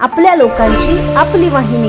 आपल्या लोकांची आपली वाहिनी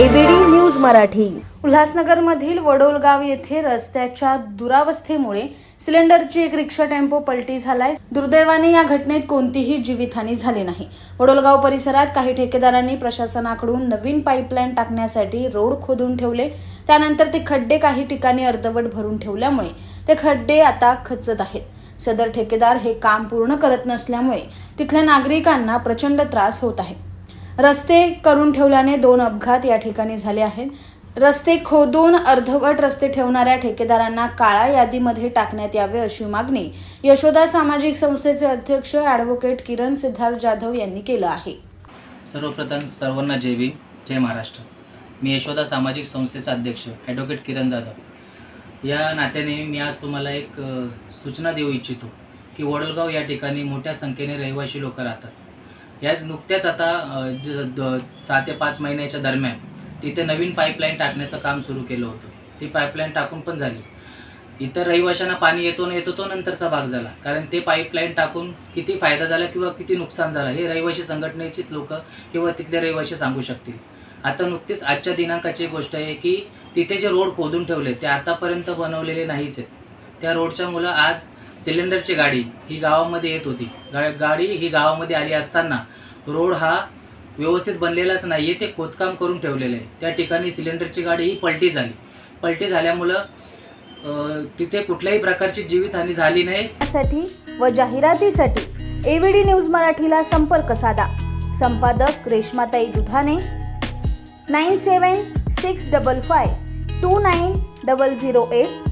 एबीडी न्यूज मराठी. उल्हासनगरमधील वडोलगाव येथे रस्त्याच्या दुरावस्थेमुळे सिलेंडरची एक रिक्षा टेम्पो पलटी झालाय. दुर्दैवाने या घटनेत कोणतीही जीवितहानी झाली नाही. वडोलगाव परिसरात काही ठेकेदारांनी प्रशासनाकडून नवीन पाईपलाईन टाकण्यासाठी रोड खोदून ठेवले. त्यानंतर ते खड्डे काही ठिकाणी अर्धवट भरून ठेवल्यामुळे ते खड्डे आता खचत आहेत. सदर ठेकेदार हे काम पूर्ण करत नसल्यामुळे तिथल्या नागरिकांना प्रचंड त्रास होत आहे. रस्ते करून ठेवल्याने दोन अपघात या ठिकाणी झाले आहेत. रस्ते खोदून अर्धवट रस्ते ठेवणाऱ्या ठेकेदारांना काळा यादीमध्ये टाकण्यात यावे अशी मागणी यशोदा सामाजिक संस्थेचे अध्यक्ष ॲडव्होकेट किरण सिद्धार्थ जाधव यांनी केलं आहे. सर्वप्रथम सर्वांना जय भीम जय महाराष्ट्र. मी यशोदा सामाजिक संस्थेचा अध्यक्ष ॲडव्होकेट किरण जाधव. या नात्याने मी आज तुम्हाला एक सूचना देऊ इच्छितो की वडलगाव या ठिकाणी मोठ्या संख्येने रहिवासी लोक राहतात. या नुकत्याच आता ज द सहा ते पाच महिन्याच्या दरम्यान तिथे नवीन पाईपलाईन टाकण्याचं काम सुरू केलं होतं. ती पाईपलाईन टाकून पण झाली. इतर रहिवाशांना पाणी येतो न येतो तो नंतरचा भाग झाला. कारण ते पाईपलाईन टाकून किती फायदा झाला किंवा किती नुकसान झालं हे रहिवाशी संघटनेचीच लोक किंवा तिथले रहिवाशी सांगू शकतील. आता नुकतीच आजच्या दिनांकाची गोष्ट आहे की तिथे जे रोड खोदून ठेवले ते आतापर्यंत बनवलेले नाहीच आहेत. त्या रोडच्या मुलं आज सिलेंडरची गाडी ही गावामध्ये येत होती. गा गाडी ही गावामध्ये आली असताना रोड हा व्यवस्थित बनलेलाच नाही आहे ते खोदकाम करून ठेवलेलं आहे. त्या ठिकाणी सिलेंडरची गाडी ही पलटी झाली. पलटी झाल्यामुळं तिथे कुठल्याही प्रकारची जीवितहानी झाली नाही. यासाठी व जाहिरातीसाठी एव्हीडी न्यूज मराठीला संपर्क साधा. संपादक Reshmatai Dudhane nine seven six double five two nine double zero eight